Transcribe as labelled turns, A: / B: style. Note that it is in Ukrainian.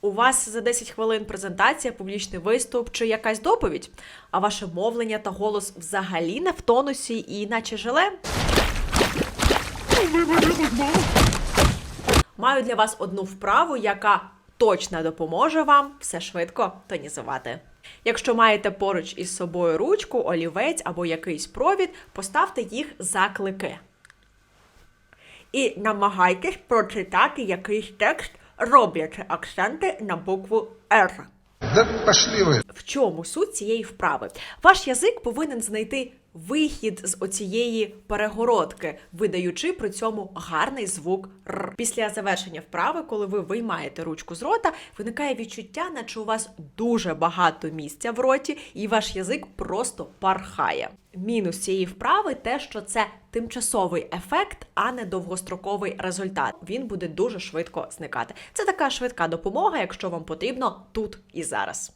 A: У вас за 10 хвилин презентація, публічний виступ чи якась доповідь, а ваше мовлення та голос взагалі не в тонусі і наче желе. Маю для вас одну вправу, яка точно допоможе вам все швидко тонізувати. Якщо маєте поруч із собою ручку, олівець або якийсь провід, поставте їх за клики. І намагайтесь прочитати якийсь текст, роблячи акценти на букву Р.
B: Да пошли ви!
A: В чому суть цієї вправи? Ваш язик повинен знайти вихід з оцієї перегородки, видаючи при цьому гарний звук Р. Після завершення вправи, коли ви виймаєте ручку з рота, виникає відчуття, наче у вас дуже багато місця в роті, і ваш язик просто пархає. Мінус цієї вправи те, що це тимчасовий ефект, а не довгостроковий результат. Він буде дуже швидко зникати. Це така швидка допомога, якщо вам потрібно тут і зараз.